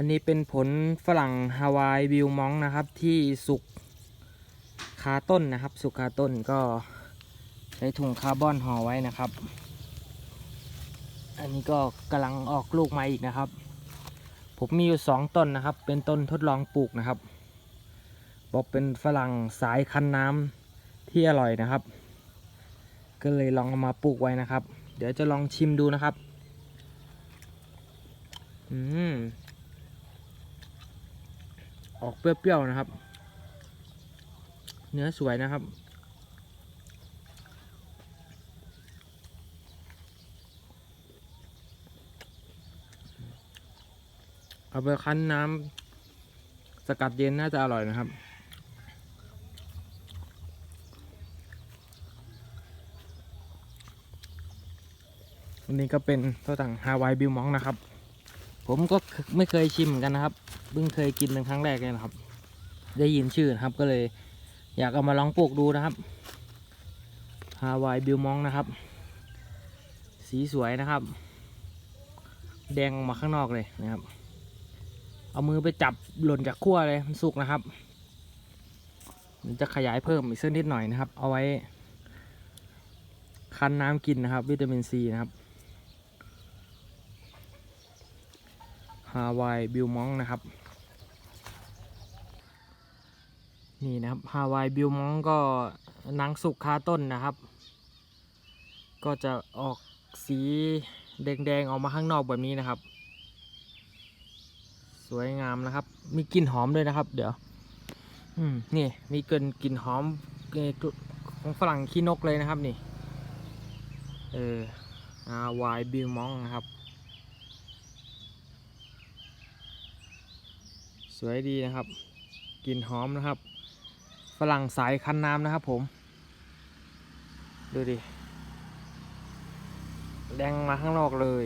อันนี้เป็นผลฝรั่งฮาวายบิวมองนะครับที่สุกคาต้นนะครับ สุกคาต้นก็ใช้ถุงคาร์บอนห่อไว้นะครับ อันนี้ก็กำลังออกลูกมาอีกนะครับ ผมมีอยู่สองต้นนะครับ เป็นต้นทดลองปลูกนะครับ บอกเป็นฝรั่งสายคั้นน้ำที่อร่อยนะครับ ก็เลยลองเอามาปลูกไว้นะครับ เดี๋ยวจะลองชิมดูนะครับ อืม ออกเปรี้ยวๆนะครับ เนื้อสวยนะครับ เอาไปคั้นน้ำสกัดเย็นน่าจะอร่อยนะครับอันนี้ก็เป็นตัวต่างฮาวายบิวมองนะครับ ผมก็ไม่เคยชิมเหมือนกันนะครับเพิ่งเคยกินเป็นครั้งแรกเลยนะครับ ได้ยินชื่อนะครับก็เลย อยากเอามาลองปลูกดูนะครับฮาวายบิวมองนะครับ สีสวยนะครับ แดงออกมาข้างนอกเลยนะครับ เอามือไปจับหล่นจากขั้วเลยมันสุกนะครับจะขยายเพิ่มอีกสักนิดหน่อยนะครับ เอาไว้ คั้นน้ำกินนะครับ วิตามินซีนะครับาวายบิวมองนะครับ นี่นะครับฮาวายบิวมองก็หนังสุกคาต้นนะครับ ก็จะออกสีแดงๆออกมาข้างนอกแบบนี้นะครับ สวยงามนะครับ มีกลิ่นหอมด้วยนะครับ เดี๋ยวอืมนี่มีเกินกลิ่นหอมของฝรั่งขี้นกเลยนะครับนี่ เอออาวายบิวมองนะครับ สวยดีนะครับกลิ่นหอมนะครับฝรั่งสายคั้นน้ำนะครับผม ดูดิแดงมาข้างนอกเลย